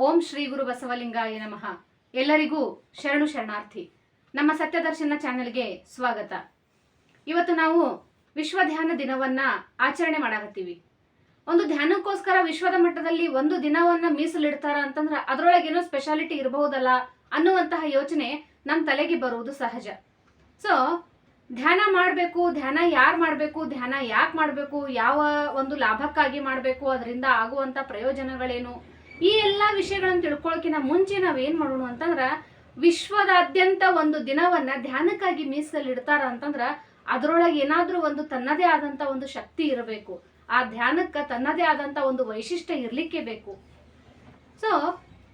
ಓಂ ಶ್ರೀ ಗುರು ಬಸವಲಿಂಗಾಯ ನಮಃ. ಎಲ್ಲರಿಗೂ ಶರಣು ಶರಣಾರ್ಥಿ. ನಮ್ಮ ಸತ್ಯದರ್ಶನ ಚಾನೆಲ್ಗೆ ಸ್ವಾಗತ. ಇವತ್ತು ನಾವು ವಿಶ್ವ ಧ್ಯಾನ ದಿನವನ್ನ ಆಚರಣೆ ಮಾಡಾಕತ್ತೀವಿ. ಒಂದು ಧ್ಯಾನಕ್ಕೋಸ್ಕರ ವಿಶ್ವದ ಮಟ್ಟದಲ್ಲಿ ಒಂದು ದಿನವನ್ನ ಮೀಸಲಿಡ್ತಾರ ಅಂತಂದ್ರ ಅದರೊಳಗೇನೋ ಸ್ಪೆಷಾಲಿಟಿ ಇರಬಹುದಲ್ಲ ಅನ್ನುವಂತಹ ಯೋಚನೆ ನಮ್ಮ ತಲೆಗೆ ಬರುವುದು ಸಹಜ. ಸೊ ಧ್ಯಾನ ಮಾಡಬೇಕು, ಧ್ಯಾನ ಯಾರು ಮಾಡಬೇಕು, ಧ್ಯಾನ ಯಾಕೆ ಮಾಡಬೇಕು, ಯಾವ ಒಂದು ಲಾಭಕ್ಕಾಗಿ ಮಾಡಬೇಕು, ಅದರಿಂದ ಆಗುವಂತ ಪ್ರಯೋಜನಗಳೇನು ಈ ಎಲ್ಲ ವಿಷಯಗಳನ್ನು ತಿಳ್ಕೊಳ್ಳೋಕಿನ ಮುಂಚೆ ನಾವೇನ್ ಮಾಡೋಣ ಅಂತಂದ್ರೆ ವಿಶ್ವದಾದ್ಯಂತ ಒಂದು ದಿನವನ್ನ ಧ್ಯಾನಕ್ಕಾಗಿ ಮೀಸಲಿಡ್ತಾರ ಅಂತಂದ್ರ ಅದರೊಳಗೆ ಏನಾದ್ರೂ ಒಂದು ತನ್ನದೇ ಆದಂತ ಒಂದು ಶಕ್ತಿ ಇರಬೇಕು. ಆ ಧ್ಯಾನಕ್ಕೆ ತನ್ನದೇ ಆದಂತ ಒಂದು ವೈಶಿಷ್ಟ್ಯ ಇರಲಿಕ್ಕೆ ಬೇಕು. ಸೊ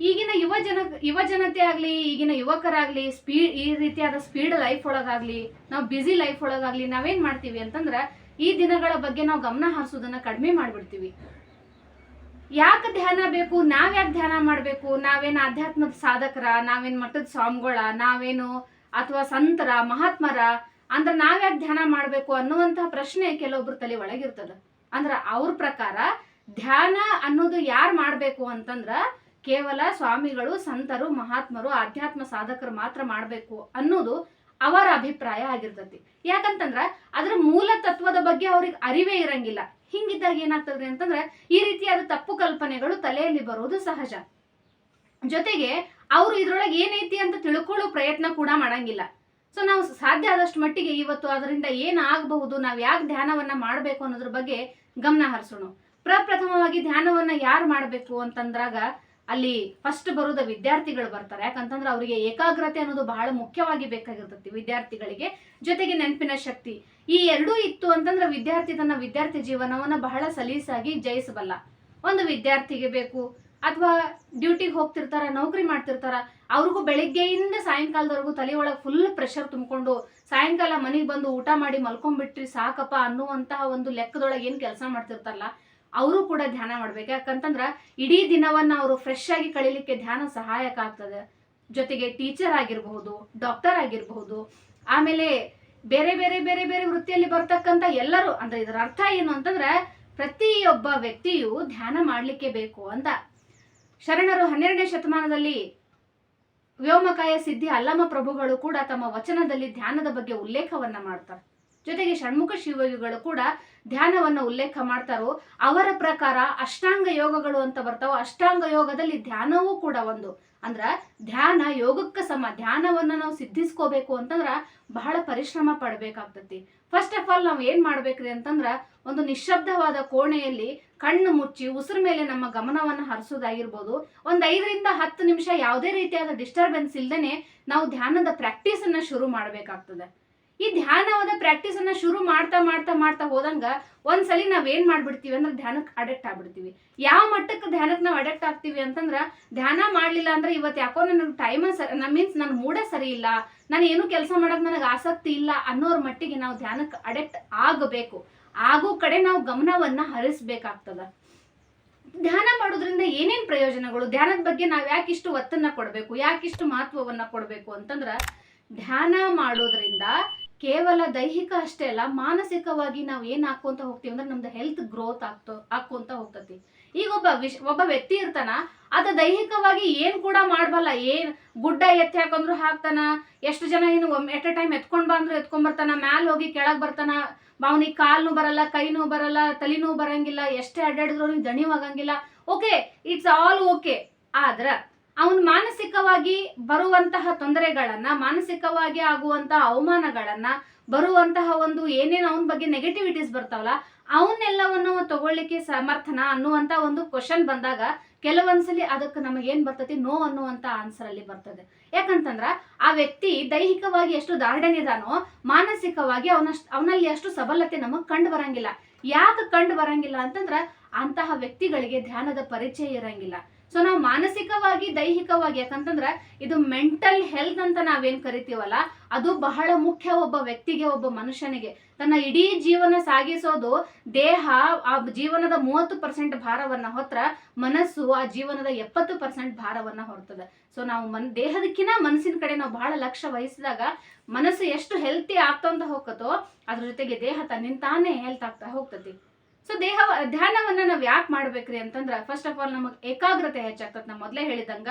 ಈಗಿನ ಯುವ ಜನ, ಯುವ ಜನತೆ ಆಗಲಿ, ಈಗಿನ ಯುವಕರಾಗ್ಲಿ ಸ್ಪೀಡ್ ಈ ರೀತಿಯಾದ ಸ್ಪೀಡ್ ಲೈಫ್ ಒಳಗಾಗ್ಲಿ, ನಾವು ಬ್ಯುಸಿ ಲೈಫ್ ಒಳಗಾಗ್ಲಿ ನಾವೇನ್ ಮಾಡ್ತೀವಿ ಅಂತಂದ್ರ ಈ ದಿನಗಳ ಬಗ್ಗೆ ನಾವು ಗಮನ ಹರಿಸೋದನ್ನ ಕಡಿಮೆ ಮಾಡ್ಬಿಡ್ತೀವಿ. ಯಾಕೆ ಧ್ಯಾನ ಬೇಕು? ನಾವ್ಯಾಕೆ ಧ್ಯಾನ ಮಾಡಬೇಕು? ನಾವೇನು ಆಧ್ಯಾತ್ಮದ ಸಾಧಕರ, ನಾವೇನ್ ಮಠದ ಸ್ವಾಮಿಗಳ, ನಾವೇನು ಅಥವಾ ಸಂತರ, ಮಹಾತ್ಮರ? ಅಂದ್ರೆ ನಾವ್ಯಾಕೆ ಧ್ಯಾನ ಮಾಡಬೇಕು ಅನ್ನುವಂತಹ ಪ್ರಶ್ನೆ ಕೆಲವೊಬ್ರು ತಲೆ ಒಳಗಿರ್ತದ. ಅಂದ್ರ ಅವ್ರ ಪ್ರಕಾರ ಧ್ಯಾನ ಅನ್ನೋದು ಯಾರು ಮಾಡಬೇಕು ಅಂತಂದ್ರ ಕೇವಲ ಸ್ವಾಮಿಗಳು, ಸಂತರು, ಮಹಾತ್ಮರು, ಆಧ್ಯಾತ್ಮ ಸಾಧಕರು ಮಾತ್ರ ಮಾಡಬೇಕು ಅನ್ನೋದು ಅವರ ಅಭಿಪ್ರಾಯ ಆಗಿರ್ತತಿ. ಯಾಕಂತಂದ್ರ ಅದ್ರ ಮೂಲ ತತ್ವದ ಬಗ್ಗೆ ಅವ್ರಿಗೆ ಅರಿವೇ ಇರಂಗಿಲ್ಲ. ಹಿಂಗಿದ್ದಾಗ ಏನಾಗ್ತದ್ರಿ ಅಂತಂದ್ರೆ, ಈ ರೀತಿಯಾದ ತಪ್ಪು ಕಲ್ಪನೆಗಳು ತಲೆಯಲ್ಲಿ ಬರೋದು ಸಹಜ. ಜೊತೆಗೆ ಅವರು ಇದ್ರೊಳಗೆ ಏನೈತಿ ಅಂತ ತಿಳ್ಕೊಳ್ಳೋ ಪ್ರಯತ್ನ ಕೂಡ ಮಾಡಂಗಿಲ್ಲ. ಸೊ ನಾವು ಸಾಧ್ಯ ಆದಷ್ಟು ಮಟ್ಟಿಗೆ ಇವತ್ತು ಅದರಿಂದ ಏನಾಗಬಹುದು, ನಾವು ಯಾಕೆ ಧ್ಯಾನವನ್ನ ಮಾಡಬೇಕು ಅನ್ನೋದ್ರ ಬಗ್ಗೆ ಗಮನ ಹರಿಸೋಣ. ಪ್ರಪ್ರಥಮವಾಗಿ ಧ್ಯಾನವನ್ನ ಯಾರು ಮಾಡಬೇಕು ಅಂತಂದ್ರಾಗ ಅಲ್ಲಿ ಫಸ್ಟ್ ಬರೋದ ವಿದ್ಯಾರ್ಥಿಗಳು ಬರ್ತಾರೆ. ಯಾಕಂತಂದ್ರೆ ಅವರಿಗೆ ಏಕಾಗ್ರತೆ ಅನ್ನೋದು ಬಹಳ ಮುಖ್ಯವಾಗಿ ಬೇಕಾಗಿರ್ತತಿ ವಿದ್ಯಾರ್ಥಿಗಳಿಗೆ. ಜೊತೆಗೆ ನೆನಪಿನ ಶಕ್ತಿ. ಈ ಎರಡೂ ಇತ್ತು ಅಂತಂದ್ರೆ ವಿದ್ಯಾರ್ಥಿ ತನ್ನ ವಿದ್ಯಾರ್ಥಿ ಜೀವನವನ್ನ ಬಹಳ ಸಲೀಸಾಗಿ ಜಯಿಸಬಲ್ಲ. ಒಂದು ವಿದ್ಯಾರ್ಥಿಗೆ ಬೇಕು, ಅಥವಾ ಡ್ಯೂಟಿಗೆ ಹೋಗ್ತಿರ್ತಾರ, ನೌಕರಿ ಮಾಡ್ತಿರ್ತಾರ, ಅವ್ರಿಗೂ ಬೆಳಿಗ್ಗೆಯಿಂದ ಸಾಯಂಕಾಲದವರೆಗೂ ತಲೆ ಒಳಗೆ ಫುಲ್ ಪ್ರೆಷರ್ ತುಂಬಿಕೊಂಡು ಸಾಯಂಕಾಲ ಮನೆಗೆ ಬಂದು ಊಟ ಮಾಡಿ ಮಲ್ಕೊಂಡ್ಬಿಟ್ರಿ ಸಾಕಪ್ಪ ಅನ್ನುವಂತಹ ಒಂದು ಲೆಕ್ಕದೊಳಗೆ ಏನು ಕೆಲಸ ಮಾಡ್ತಿರ್ತಾರಲ್ಲ, ಅವರು ಕೂಡ ಧ್ಯಾನ ಮಾಡ್ಬೇಕು. ಯಾಕಂತಂದ್ರ ಇಡೀ ದಿನವನ್ನ ಅವರು ಫ್ರೆಶ್ ಆಗಿ ಕಳೀಲಿಕ್ಕೆ ಧ್ಯಾನ ಸಹಾಯಕ ಆಗ್ತದೆ. ಜೊತೆಗೆ ಟೀಚರ್ ಆಗಿರಬಹುದು ಡಾಕ್ಟರ್ ಆಗಿರಬಹುದು, ಆಮೇಲೆ ಬೇರೆ ಬೇರೆ ಬೇರೆ ಬೇರೆ ವೃತ್ತಿಯಲ್ಲಿ ಬರ್ತಕ್ಕಂತ ಎಲ್ಲರೂ, ಅಂದ್ರೆ ಇದರ ಅರ್ಥ ಏನು ಅಂತಂದ್ರೆ ಪ್ರತಿಯೊಬ್ಬ ವ್ಯಕ್ತಿಯು ಧ್ಯಾನ ಮಾಡಲಿಕ್ಕೆ ಬೇಕು ಅಂತ. ಶರಣರು ಹನ್ನೆರಡನೇ ಶತಮಾನದಲ್ಲಿ ವ್ಯೋಮಕಾಯ ಸಿದ್ಧಿ ಅಲ್ಲಮ ಪ್ರಭುಗಳು ಕೂಡ ತಮ್ಮ ವಚನದಲ್ಲಿ ಧ್ಯಾನದ ಬಗ್ಗೆ ಉಲ್ಲೇಖವನ್ನ ಮಾಡ್ತಾರೆ. ಜೊತೆಗೆ ಷಣ್ಮುಖ ಶಿವಯೋಗಿಗಳು ಕೂಡ ಧ್ಯಾನವನ್ನ ಉಲ್ಲೇಖ ಮಾಡ್ತಾರೋ, ಅವರ ಪ್ರಕಾರ ಅಷ್ಟಾಂಗ ಯೋಗಗಳು ಅಂತ ಬರ್ತಾವೋ, ಅಷ್ಟಾಂಗ ಯೋಗದಲ್ಲಿ ಧ್ಯಾನವೂ ಕೂಡ ಒಂದು. ಅಂದ್ರ ಧ್ಯಾನ ಯೋಗಕ್ಕೆ ಸಮ, ಧ್ಯಾನವನ್ನ ನಾವು ಸಿದ್ಧಿಸ್ಕೋಬೇಕು ಅಂತಂದ್ರ ಬಹಳ ಪರಿಶ್ರಮ ಪಡ್ಬೇಕಾಗ್ತತಿ. ಫಸ್ಟ್ ಆಫ್ ಆಲ್ ನಾವು ಏನ್ ಮಾಡ್ಬೇಕ್ರಿ ಅಂತಂದ್ರ ಒಂದು ನಿಶಬ್ದವಾದ ಕೋಣೆಯಲ್ಲಿ ಕಣ್ಣು ಮುಚ್ಚಿ ಉಸಿರು ಮೇಲೆ ನಮ್ಮ ಗಮನವನ್ನ ಹರಿಸೋದಾಗಿರ್ಬೋದು, ಒಂದ್ ಐದರಿಂದ ಹತ್ತು ನಿಮಿಷ ಯಾವುದೇ ರೀತಿಯಾದ ಡಿಸ್ಟರ್ಬೆನ್ಸ್ ಇಲ್ದೇನೆ ನಾವು ಧ್ಯಾನದ ಪ್ರಾಕ್ಟೀಸ್ ಅನ್ನ ಶುರು ಮಾಡ್ಬೇಕಾಗ್ತದೆ. ಈ ಧ್ಯಾನವಾದ ಪ್ರಾಕ್ಟೀಸ್ ಅನ್ನ ಶುರು ಮಾಡ್ತಾ ಮಾಡ್ತಾ ಮಾಡ್ತಾ ಹೋದಂಗ ಒಂದ್ಸಲಿ ನಾವ್ ಏನ್ ಮಾಡ್ಬಿಡ್ತೀವಿ ಅಂದ್ರೆ ಧ್ಯಾನಕ್ಕೆ ಅಡೆಕ್ಟ್ ಆಗ್ಬಿಡ್ತೀವಿ. ಯಾವ ಮಟ್ಟಕ್ಕೆ ಧ್ಯಾನಕ್ಕೆ ನಾವು ಅಡೆಕ್ಟ್ ಆಗ್ತೀವಿ ಅಂತಂದ್ರ ಧ್ಯಾನ ಮಾಡ್ಲಿಲ್ಲ ಅಂದ್ರೆ ಇವತ್ತು ಯಾಕೋ ನನಗೆ ಟೈಮ್ ಸರಿ ಮೀನ್ಸ್ ನನ್ನ ಮೂಡ ಸರಿ ಇಲ್ಲ, ನಾನು ಏನು ಕೆಲಸ ಮಾಡಕ್ ನನಗೆ ಆಸಕ್ತಿ ಇಲ್ಲ ಅನ್ನೋರ್ ಮಟ್ಟಿಗೆ ನಾವು ಧ್ಯಾನಕ್ಕೆ ಅಡೆಕ್ಟ್ ಆಗಬೇಕು. ಆಗೋ ಕಡೆ ನಾವು ಗಮನವನ್ನ ಹರಿಸ್ಬೇಕಾಗ್ತದ. ಧ್ಯಾನ ಮಾಡೋದ್ರಿಂದ ಏನೇನ್ ಪ್ರಯೋಜನಗಳು? ಧ್ಯಾನದ ಬಗ್ಗೆ ನಾವ್ ಯಾಕಿಷ್ಟು ಒತ್ತನ್ನ ಕೊಡಬೇಕು? ಯಾಕಿಷ್ಟು ಮಹತ್ವವನ್ನ ಕೊಡಬೇಕು ಅಂತಂದ್ರ ಧ್ಯಾನ ಮಾಡೋದ್ರಿಂದ ಕೇವಲ ದೈಹಿಕ ಅಷ್ಟೇ ಅಲ್ಲ, ಮಾನಸಿಕವಾಗಿ ನಾವು ಏನ್ ಹಾಕೊಂತ ಹೋಗ್ತೀವಿ ಅಂದ್ರೆ ನಮ್ದು ಹೆಲ್ತ್ ಗ್ರೋತ್ ಆಗ್ತೋ ಹಾಕೊಂತ ಹೋಗ್ತತಿ. ಈಗ ಒಬ್ಬ ವಿಶ್, ಒಬ್ಬ ವ್ಯಕ್ತಿ ಇರ್ತಾನ, ಅದ ದೈಹಿಕವಾಗಿ ಏನ್ ಕೂಡ ಮಾಡ್ಬಲ್ಲ, ಏನ್ ಗುಡ್ಡ ಎತ್ತಿ ಹಾಕಂದ್ರು ಹಾಕ್ತಾನ, ಎಷ್ಟು ಜನ ಏನು ಎಟ್ ಎ ಟೈಮ್ ಎತ್ಕೊಂಡ್ ಬಂದ್ರು ಎತ್ಕೊಂಡ್ ಬರ್ತಾನ, ಮ್ಯಾಲ್ ಹೋಗಿ ಕೆಳಗ್ ಬರ್ತಾನ ಅವನಿಗೆ ಕಾಲ್ನು ಬರಲ್ಲ, ಕೈನೂ ಬರಲ್ಲ, ತಲೆನೂ ಬರಂಗಿಲ್ಲ, ಎಷ್ಟೇ ಅಡ್ಡಾಡಿದ್ರು ದಣಿವಾಗಂಗಿಲ್ಲ ಓಕೆ ಇಟ್ಸ್ ಆಲ್ ಓಕೆ ಆದ್ರ ಅವನ್ ಮಾನಸಿಕವಾಗಿ ಬರುವಂತಹ ತೊಂದರೆಗಳನ್ನ, ಮಾನಸಿಕವಾಗಿ ಆಗುವಂತಹ ಅವಮಾನಗಳನ್ನ, ಬರುವಂತಹ ಒಂದು ಏನೇನು ಅವನ ಬಗ್ಗೆ ನೆಗೆಟಿವಿಟೀಸ್ ಬರ್ತಾವಲ್ಲ, ಅವನ್ನೆಲ್ಲವನ್ನು ತಗೊಳ್ಳಿಕ್ಕೆ ಸಮರ್ಥನ ಅನ್ನುವಂತ ಒಂದು ಕ್ವಶನ್ ಬಂದಾಗ ಕೆಲವೊಂದ್ಸಲಿ ಅದಕ್ಕೆ ನಮಗೆ ಏನ್ ಬರ್ತತಿ? ನೋ ಅನ್ನುವಂತ ಆನ್ಸರ್ ಅಲ್ಲಿ ಬರ್ತದೆ. ಯಾಕಂತಂದ್ರ ಆ ವ್ಯಕ್ತಿ ದೈಹಿಕವಾಗಿ ಎಷ್ಟು ದಾರ್ಢ್ಯನಿದಾನೋ, ಮಾನಸಿಕವಾಗಿ ಅವನಷ್ಟು, ಅವನಲ್ಲಿ ಅಷ್ಟು ಸಬಲತೆ ನಮಗ್ ಕಂಡು ಬರಂಗಿಲ್ಲ. ಯಾಕೆ ಕಂಡು ಬರಂಗಿಲ್ಲ ಅಂತಂದ್ರ ಅಂತಹ ವ್ಯಕ್ತಿಗಳಿಗೆ ಧ್ಯಾನದ ಪರಿಚಯ ಇರಂಗಿಲ್ಲ. ಸೊ ನಾವು ಮಾನಸಿಕವಾಗಿ, ದೈಹಿಕವಾಗಿ ಯಾಕಂತಂದ್ರೆ ಇದು ಮೆಂಟಲ್ ಹೆಲ್ತ್ ಅಂತ ನಾವೇನ್ ಕರಿತೀವಲ್ಲ, ಅದು ಬಹಳ ಮುಖ್ಯ ಒಬ್ಬ ವ್ಯಕ್ತಿಗೆ, ಒಬ್ಬ ಮನುಷ್ಯನಿಗೆ. ತನ್ನ ಇಡೀ ಜೀವನ ಸಾಗಿಸೋದು ದೇಹ, ಆ ಜೀವನದ ಮೂವತ್ತು ಪರ್ಸೆಂಟ್ ಭಾರವನ್ನ ಹೊತ್ರ ಮನಸ್ಸು, ಆ ಜೀವನದ ಎಪ್ಪತ್ತು ಪರ್ಸೆಂಟ್ ಭಾರವನ್ನ ಹೊರ್ತದೆ. ಸೊ ನಾವು ಮನ್ ದೇಹದಕ್ಕಿಂತ ಮನಸ್ಸಿನ ಕಡೆ ನಾವು ಬಹಳ ಲಕ್ಷ್ಯ ವಹಿಸಿದಾಗ ಮನಸ್ಸು ಎಷ್ಟು ಹೆಲ್ತಿ ಆಗ್ತಾ ಹೋಗತ್ತೋ, ಅದ್ರ ಜೊತೆಗೆ ದೇಹ ತನ್ನಿಂತಾನೇ ಹೆಲ್ತ್ ಆಗ್ತಾ ಹೋಗ್ತತಿ. ಸೊ ದೇಹ, ಧ್ಯಾನವನ್ನ ನಾವು ಯಾಕೆ ಮಾಡ್ಬೇಕ್ರಿ ಅಂತಂದ್ರೆ ಫಸ್ಟ್ ಆಫ್ ಆಲ್ ನಮಗೆ ಏಕಾಗ್ರತೆ ಹೆಚ್ಚಾಗ್ತದೆ. ನಾ ಮೊದಲೇ ಹೇಳಿದಂಗ,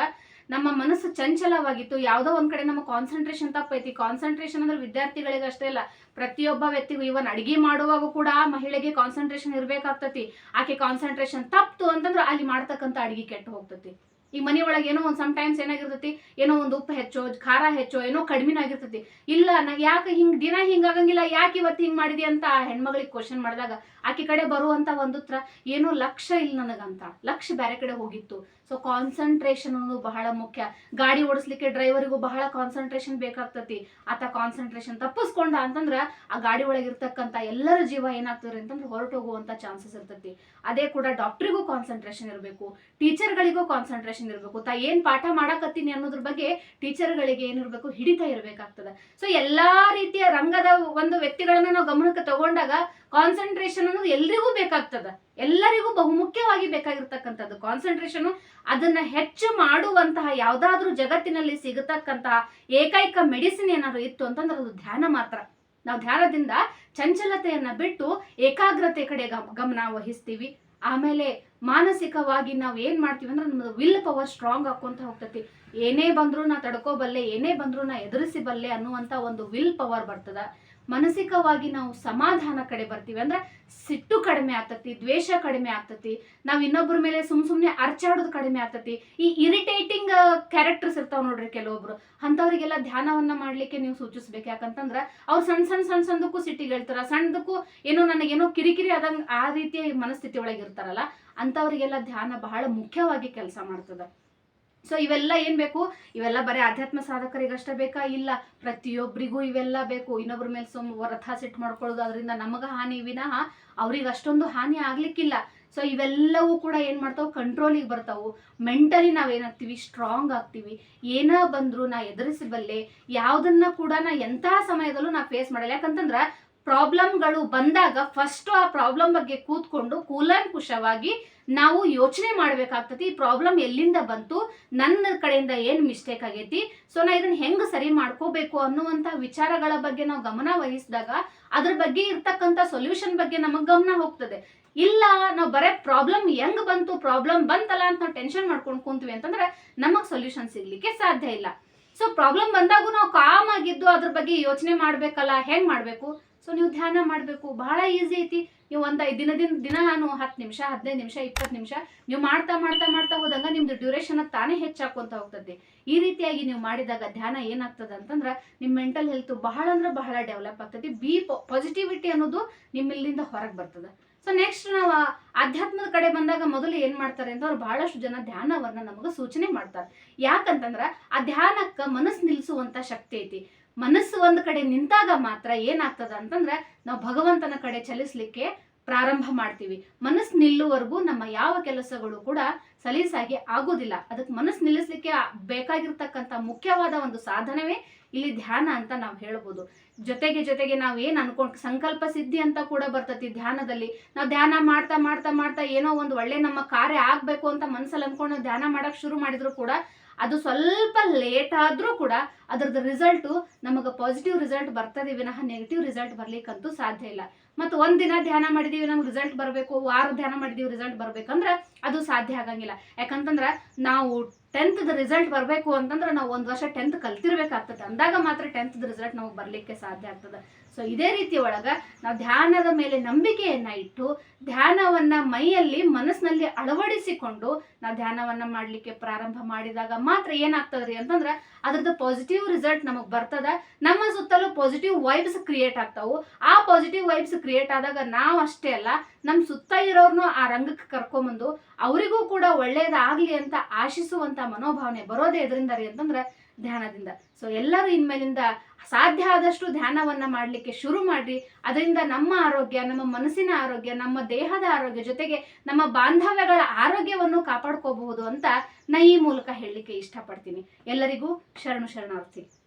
ನಮ್ಮ ಮನಸ್ಸು ಚಂಚಲವಾಗಿತ್ತು. ಯಾವುದೋ ಒಂದ್ ಕಡೆ ನಮ್ಮ ಕಾನ್ಸಂಟ್ರೇಷನ್ ತಪ್ಪೈತಿ. ಕಾನ್ಸಂಟ್ರೇಷನ್ ಅಂದ್ರೆ ವಿದ್ಯಾರ್ಥಿಗಳಿಗೆ ಅಷ್ಟೇ ಅಲ್ಲ, ಪ್ರತಿಯೊಬ್ಬ ವ್ಯಕ್ತಿಗೂ ಇವನ್ ಅಡಿಗೆ ಮಾಡುವಾಗ ಕೂಡ ಮಹಿಳೆಗೆ ಕಾನ್ಸಂಟ್ರೇಷನ್ ಇರ್ಬೇಕಾಗ್ತತಿ. ಆಕೆ ಕಾನ್ಸಂಟ್ರೇಷನ್ ತಪ್ಪು ಅಂತಂದ್ರೆ ಅಲ್ಲಿ ಮಾಡ್ತಕ್ಕಂಥ ಅಡಿಗೆ ಕೆಟ್ಟು ಹೋಗ್ತತಿ. ಈ ಮನೆ ಒಳಗೆ ಏನೋ ಒಂದು ಸಮ್ ಟೈಮ್ಸ್ ಏನಾಗಿರ್ತೈತಿ, ಏನೋ ಒಂದು ಉಪ್ಪು ಹೆಚ್ಚೋ, ಖಾರ ಹೆಚ್ಚೋ, ಏನೋ ಕಡಿಮೆ ಆಗಿರ್ತೈತಿ. ಇಲ್ಲ, ನಾ ಯಾಕೆ ಹಿಂಗ್, ದಿನ ಹಿಂಗಾಗಂಗಿಲ್ಲ ಯಾಕೆ ಇವತ್ತು ಹಿಂಗ್ ಮಾಡಿದಿ ಅಂತ ಆ ಹೆಣ್ಮಗಳಿಗೆ ಕ್ವಶನ್ ಮಾಡಿದಾಗ, ಆಕೆ ಕಡೆ ಬರುವಂತ ಒಂದು ಉತ್ತರ, ಏನೋ ಲಕ್ಷ್ಯ ಇಲ್ಲ ನನಗಂತ. ಲಕ್ಷ್ಯ ಬೇರೆ ಕಡೆ ಹೋಗಿತ್ತು. ಸೊ ಕಾನ್ಸಂಟ್ರೇಷನ್ ಅನ್ನೋದು ಬಹಳ ಮುಖ್ಯ. ಗಾಡಿ ಓಡಿಸ್ಲಿಕ್ಕೆ ಡ್ರೈವರಿಗೂ ಬಹಳ ಕಾನ್ಸಂಟ್ರೇಷನ್ ಬೇಕಾಗ್ತತಿ. ಆತ ಕಾನ್ಸಂಟ್ರೇಷನ್ ತಪ್ಪಿಸ್ಕೊಂಡ ಅಂತಂದ್ರ ಆ ಗಾಡಿ ಒಳಗಿರ್ತಕ್ಕಂಥ ಎಲ್ಲರ ಜೀವ ಏನಾಗ್ತದೆ ಅಂತಂದ್ರೆ ಹೊರಟು ಹೋಗುವಂತ ಚಾನ್ಸಸ್ ಇರ್ತತಿ. ಅದೇ ಕೂಡ ಡಾಕ್ಟ್ರಿಗೂ ಕಾನ್ಸಂಟ್ರೇಷನ್ ಇರಬೇಕು. ಟೀಚರ್ಗಳಿಗೂ ಕಾನ್ಸಂಟ್ರೇಷನ್ ಇರಬೇಕು. ತಾ ಏನ್ ಪಾಠ ಮಾಡಾಕತ್ತೀನಿ ಅನ್ನೋದ್ರ ಬಗ್ಗೆ ಟೀಚರ್ಗಳಿಗೆ ಏನಿರ್ಬೇಕು ಹಿಡಿತ ಇರಬೇಕಾಗ್ತದೆ. ಸೊ ಎಲ್ಲಾ ರೀತಿಯ ರಂಗದ ಒಂದು ವ್ಯಕ್ತಿಗಳನ್ನ ನಾವು ಗಮನಕ್ಕೆ ತಗೊಂಡಾಗ ಕಾನ್ಸಂಟ್ರೇಷನ್ ಅನ್ನೋದು ಎಲ್ರಿಗೂ ಬೇಕಾಗ್ತದ. ಎಲ್ಲರಿಗೂ ಬಹುಮುಖ್ಯವಾಗಿ ಬೇಕಾಗಿರ್ತಕ್ಕಂಥದ್ದು. ಕಾನ್ಸಂಟ್ರೇಷನ್ ಅದನ್ನ ಹೆಚ್ಚು ಮಾಡುವಂತಹ ಯಾವ್ದಾದ್ರೂ ಜಗತ್ತಿನಲ್ಲಿ ಸಿಗತಕ್ಕಂತಹ ಏಕೈಕ ಮೆಡಿಸಿನ್ ಏನಾದ್ರು ಇತ್ತು ಅಂತಂದ್ರೆ ಅದು ಧ್ಯಾನ ಮಾತ್ರ. ನಾವು ಧ್ಯಾನದಿಂದ ಚಂಚಲತೆಯನ್ನ ಬಿಟ್ಟು ಏಕಾಗ್ರತೆ ಕಡೆ ಗಮ್- ಗಮನ ವಹಿಸ್ತೀವಿ. ಆಮೇಲೆ ಮಾನಸಿಕವಾಗಿ ನಾವು ಏನ್ ಮಾಡ್ತೀವಿ ಅಂದ್ರೆ ನಮ್ದು ವಿಲ್ ಪವರ್ ಸ್ಟ್ರಾಂಗ್ ಹಾಕೊಂತ ಹೋಗ್ತತಿ. ಏನೇ ಬಂದ್ರು ನಾ ತಡ್ಕೋಬಲ್ಲೆ, ಏನೇ ಬಂದ್ರು ನಾ ಎದುರಿಸಿಬಲ್ಲೆ ಅನ್ನುವಂತ ಒಂದು ವಿಲ್ ಪವರ್ ಬರ್ತದ. ಮಾನಸಿಕವಾಗಿ ನಾವು ಸಮಾಧಾನ ಕಡೆ ಬರ್ತೀವಿ ಅಂದ್ರೆ ಸಿಟ್ಟು ಕಡಿಮೆ ಆಗ್ತತಿ, ದ್ವೇಷ ಕಡಿಮೆ ಆಗ್ತತಿ, ನಾವ್ ಇನ್ನೊಬ್ಬರ ಮೇಲೆ ಸುಮ್ ಸುಮ್ನೆ ಅರ್ಚಾಡೋದು ಕಡಿಮೆ ಆಗ್ತತಿ. ಈ ಇರಿಟೇಟಿಂಗ್ ಕ್ಯಾರೆಕ್ಟರ್ಸ್ ಇರ್ತಾವ ನೋಡ್ರಿ ಕೆಲವೊಬ್ರು. ಅಂಥವ್ರಿಗೆಲ್ಲ ಧ್ಯಾನವನ್ನ ಮಾಡ್ಲಿಕ್ಕೆ ನೀವು ಸೂಚಿಸ್ಬೇಕು. ಯಾಕಂತಂದ್ರ ಅವ್ರು ಸಣ್ಣ ಸಣ್ಣ ಸಣ್ಣ ಸಣ್ಣದಕ್ಕೂ ಸಿಟ್ಟಿಗೆ ಹೇಳ್ತಾರ. ಸಣ್ಣದಕ್ಕೂ ಏನೋ ನನಗೇನೋ ಕಿರಿಕಿರಿ ಆದಂಗೆ ಆ ರೀತಿಯ ಮನಸ್ಥಿತಿ ಒಳಗೆ ಇರ್ತಾರಲ್ಲ ಅಂಥವ್ರಿಗೆಲ್ಲ ಧ್ಯಾನ ಬಹಳ ಮುಖ್ಯವಾಗಿ ಕೆಲಸ ಮಾಡ್ತದ. ಸೊ ಇವೆಲ್ಲ ಏನ್ ಬೇಕು? ಇವೆಲ್ಲ ಬರೀ ಆಧ್ಯಾತ್ಮ ಸಾಧಕರಿಗಷ್ಟೇ ಬೇಕಾ? ಇಲ್ಲ ಪ್ರತಿಯೊಬ್ಬರಿಗೂ ಇವೆಲ್ಲ ಬೇಕು. ಇನ್ನೊಬ್ಬರ ಮೇಲೆ ಸುಮ್ ರಥ ಸೆಟ್ ಮಾಡ್ಕೊಳ್ಳೋದು ಅದರಿಂದ ನಮಗ ಹಾನಿ ವಿನಃ ಅವ್ರಿಗೆ ಅಷ್ಟೊಂದು ಹಾನಿ ಆಗ್ಲಿಕ್ಕಿಲ್ಲ. ಸೊ ಇವೆಲ್ಲವೂ ಕೂಡ ಏನ್ ಮಾಡ್ತಾವೆ? ಕಂಟ್ರೋಲಿಗೆ ಬರ್ತಾವು. ಮೆಂಟಲಿ ನಾವೇನಾಗ್ತೀವಿ ಸ್ಟ್ರಾಂಗ್ ಆಗ್ತೀವಿ? ಏನ ಬಂದ್ರು ನಾ ಎದುರಿಸಬಲ್ಲೆ ಯಾವ್ದನ್ನ ಕೂಡ ನಾ ಎಂತಹ ಸಮಯದಲ್ಲೂ ನಾ ಫೇಸ್ ಮಾಡಲ್ಲ. ಯಾಕಂತಂದ್ರ ಪ್ರಾಬ್ಲಮ್ಗಳು ಬಂದಾಗ ಫಸ್ಟ್ ಆ ಪ್ರಾಬ್ಲಮ್ ಬಗ್ಗೆ ಕೂತ್ಕೊಂಡು ಕೂಲಂಕುಷವಾಗಿ ನಾವು ಯೋಚನೆ ಮಾಡ್ಬೇಕಾಗ್ತತಿ ಈ ಪ್ರಾಬ್ಲಮ್ ಎಲ್ಲಿಂದ ಬಂತು, ನನ್ನ ಕಡೆಯಿಂದ ಏನ್ ಮಿಸ್ಟೇಕ್ ಆಗೈತಿ? ಸೊ ನಾ ಇದನ್ನ ಹೆಂಗ್ ಸರಿ ಮಾಡ್ಕೋಬೇಕು ಅನ್ನುವಂಥ ವಿಚಾರಗಳ ಬಗ್ಗೆ ನಾವು ಗಮನ ವಹಿಸಿದಾಗ ಅದ್ರ ಬಗ್ಗೆ ಇರ್ತಕ್ಕಂಥ ಸೊಲ್ಯೂಷನ್ ಬಗ್ಗೆ ನಮಗ್ ಗಮನ ಹೋಗ್ತದೆ. ಇಲ್ಲ, ನಾವು ಬರೇ ಪ್ರಾಬ್ಲಮ್ ಹೆಂಗ್ ಬಂತು, ಪ್ರಾಬ್ಲಮ್ ಬಂತಲ್ಲ ಅಂತ ನಾವು ಟೆನ್ಷನ್ ಮಾಡ್ಕೊಂಡು ಕುಂತೀವಿ ಅಂತಂದ್ರೆ ನಮಗ್ ಸೊಲ್ಯೂಷನ್ ಸಿಗ್ಲಿಕ್ಕೆ ಸಾಧ್ಯ ಇಲ್ಲ. ಸೊ ಪ್ರಾಬ್ಲಮ್ ಬಂದಾಗೂ ನಾವು ಕಾಮ್ ಆಗಿದ್ದು ಅದ್ರ ಬಗ್ಗೆ ಯೋಚನೆ ಮಾಡ್ಬೇಕಲ್ಲ, ಹೆಂಗ್ ಮಾಡ್ಬೇಕು? ಸೊ ನೀವು ಧ್ಯಾನ ಮಾಡಬೇಕು. ಬಹಳ ಈಸಿ ಐತಿ. ನೀವು ಒಂದು ಐದು ದಿನದಿಂದ ದಿನ ನಾನು ಹತ್ತು ನಿಮಿಷ, ಹದಿನೈದು ನಿಮಿಷ, ಇಪ್ಪತ್ತು ನಿಮಿಷ ನೀವು ಮಾಡ್ತಾ ಮಾಡ್ತಾ ಮಾಡ್ತಾ ಹೋದಂಗ ನಿಮ್ದು ಡ್ಯೂರೇಷನ್ ತಾನೇ ಹೆಚ್ಚಾಕೊಂತ ಹೋಗ್ತದೆ ಈ ರೀತಿಯಾಗಿ ನೀವು ಮಾಡಿದಾಗ ಧ್ಯಾನ ಏನಾಗ್ತದೆ ಅಂತಂದ್ರೆ ನಿಮ್ಮ ಮೆಂಟಲ್ ಹೆಲ್ತ್ ಬಹಳ ಅಂದ್ರೆ ಬಹಳ ಡೆವಲಪ್ ಆಗ್ತದೆ ಬಿ ಪಾಸಿಟಿವಿಟಿ ಅನ್ನೋದು ನಿಮ್ಮಿಲ್ಲಿಂದ ಹೊರಗೆ ಬರ್ತದೆ. ಸೊ ನೆಕ್ಸ್ಟ್ ನಾವು ಆಧ್ಯಾತ್ಮದ ಕಡೆ ಬಂದಾಗ ಮೊದಲು ಏನ್ ಮಾಡ್ತಾರೆ ಅಂತ ಅವ್ರು ಬಹಳಷ್ಟು ಜನ ಧ್ಯಾನವನ್ನ ನಮಗೆ ಸೂಚನೆ ಮಾಡ್ತಾರೆ. ಯಾಕಂತಂದ್ರ ಆ ಧ್ಯಾನಕ್ಕ ಮನಸ್ಸು ನಿಲ್ಲಿಸುವಂತ ಶಕ್ತಿ ಐತಿ. ಮನಸ್ಸು ಒಂದು ಕಡೆ ನಿಂತಾಗ ಮಾತ್ರ ಏನಾಗ್ತದ ಅಂತಂದ್ರೆ ನಾವು ಭಗವಂತನ ಕಡೆ ಚಲಿಸ್ಲಿಕ್ಕೆ ಪ್ರಾರಂಭ ಮಾಡ್ತೀವಿ. ಮನಸ್ಸು ನಿಲ್ಲುವವರೆಗೂ ನಮ್ಮ ಯಾವ ಕೆಲಸಗಳು ಕೂಡ ಸಲೀಸಾಗಿ ಆಗೋದಿಲ್ಲ. ಅದಕ್ಕೆ ಮನಸ್ಸು ನಿಲ್ಲಿಸ್ಲಿಕ್ಕೆ ಬೇಕಾಗಿರ್ತಕ್ಕಂತ ಮುಖ್ಯವಾದ ಒಂದು ಸಾಧನವೇ ಇಲ್ಲಿ ಧ್ಯಾನ ಅಂತ ನಾವು ಹೇಳ್ಬೋದು. ಜೊತೆಗೆ ಜೊತೆಗೆ ನಾವು ಏನು ಅನ್ಕೊಂಡ್ ಸಂಕಲ್ಪ ಸಿದ್ಧಿ ಅಂತ ಕೂಡ ಬರ್ತತಿ ಧ್ಯಾನದಲ್ಲಿ. ನಾವು ಧ್ಯಾನ ಮಾಡ್ತಾ ಮಾಡ್ತಾ ಮಾಡ್ತಾ ಏನೋ ಒಂದು ಒಳ್ಳೆ ನಮ್ಮ ಕಾರ್ಯ ಆಗ್ಬೇಕು ಅಂತ ಮನಸ್ಸಲ್ಲಿ ಅನ್ಕೊಂಡು ಧ್ಯಾನ ಮಾಡಕ್ ಶುರು ಮಾಡಿದ್ರು ಕೂಡ ಅದು ಸ್ವಲ್ಪ ಲೇಟ್ ಆದ್ರೂ ಕೂಡ ಅದ್ರದ್ದು ರಿಸಲ್ಟು ನಮಗೆ ಪಾಸಿಟಿವ್ ರಿಸಲ್ಟ್ ಬರ್ತದೆ, ವಿನಃ ನೆಗೆಟಿವ್ ರಿಸಲ್ಟ್ ಬರ್ಲಿಕ್ಕಂತೂ ಸಾಧ್ಯ ಇಲ್ಲ. ಮತ್ತು ಒಂದಿನ ದಿನ ಧ್ಯಾನ ಮಾಡಿದೀವಿ, ನಮ್ಗೆ ರಿಸಲ್ಟ್ ಬರಬೇಕು ವಾರ ಧ್ಯಾನ ಮಾಡಿದೀವಿ ರಿಸಲ್ಟ್ ಬರ್ಬೇಕಂದ್ರೆ ಅದು ಸಾಧ್ಯ ಆಗಂಗಿಲ್ಲ. ಯಾಕಂತಂದ್ರೆ ನಾವು ಟೆಂತ್ ರಿಸಲ್ಟ್ ಬರಬೇಕು ಅಂತಂದ್ರೆ ನಾವು ಒಂದು ವರ್ಷ ಟೆಂತ್ ಕಲ್ತಿರ್ಬೇಕಾಗ್ತದೆ. ಅಂದಾಗ ಮಾತ್ರ ಟೆಂತ್ ರಿಸಲ್ಟ್ ನಮಗೆ ಬರ್ಲಿಕ್ಕೆ ಸಾಧ್ಯ ಆಗ್ತದೆ. ಸೊ ಇದೇ ರೀತಿ ಒಳಗ ನಾವು ಧ್ಯಾನದ ಮೇಲೆ ನಂಬಿಕೆಯನ್ನ ಇಟ್ಟು ಧ್ಯಾನವನ್ನ ಮೈಯಲ್ಲಿ ಮನಸ್ಸಿನಲ್ಲಿ ಅಳವಡಿಸಿಕೊಂಡು ನಾವು ಧ್ಯಾನವನ್ನ ಮಾಡ್ಲಿಕ್ಕೆ ಪ್ರಾರಂಭ ಮಾಡಿದಾಗ ಮಾತ್ರ ಏನಾಗ್ತದ್ರಿ ಅಂತಂದ್ರೆ ಅದ್ರದ್ದು ಪಾಸಿಟಿವ್ ರಿಸಲ್ಟ್ ನಮಗ್ ಬರ್ತದ. ನಮ್ಮ ಸುತ್ತಲೂ ಪಾಸಿಟಿವ್ ವೈಬ್ಸ್ ಕ್ರಿಯೇಟ್ ಆಗ್ತಾವು. ಆ ಪಾಸಿಟಿವ್ ವೈಬ್ಸ್ ಕ್ರಿಯೇಟ್ ಆದಾಗ ನಾವು ಅಷ್ಟೇ ಅಲ್ಲ ನಮ್ಮ ಸುತ್ತ ಇರೋರ್ನು ಆ ರಂಗಕ್ಕೆ ಕರ್ಕೊಂಬಂದು ಅವರಿಗೂ ಕೂಡ ಒಳ್ಳೇದಾಗ್ಲಿ ಅಂತ ಆಶಿಸುವಂತ ಮನೋಭಾವನೆ ಬರೋದೇ ಇದರಿಂದ ರೀ ಅಂತಂದ್ರೆ ಧ್ಯಾನದಿಂದ. ಸೊ ಎಲ್ಲರೂ ಇನ್ಮೇಲಿಂದ ಸಾಧ್ಯ ಆದಷ್ಟು ಧ್ಯಾನವನ್ನ ಮಾಡ್ಲಿಕ್ಕೆ ಶುರು ಮಾಡಿ ಅದರಿಂದ ನಮ್ಮ ಆರೋಗ್ಯ, ನಮ್ಮ ಮನಸ್ಸಿನ ಆರೋಗ್ಯ, ನಮ್ಮ ದೇಹದ ಆರೋಗ್ಯ ಜೊತೆಗೆ ನಮ್ಮ ಬಾಂಧವ್ಯಗಳ ಆರೋಗ್ಯವನ್ನು ಕಾಪಾಡ್ಕೋಬಹುದು ಅಂತ ನಾ ಈ ಮೂಲಕ ಹೇಳಲಿಕ್ಕೆ ಇಷ್ಟಪಡ್ತೀನಿ. ಎಲ್ಲರಿಗೂ ಶರಣು ಶರಣಾರ್ಥಿ.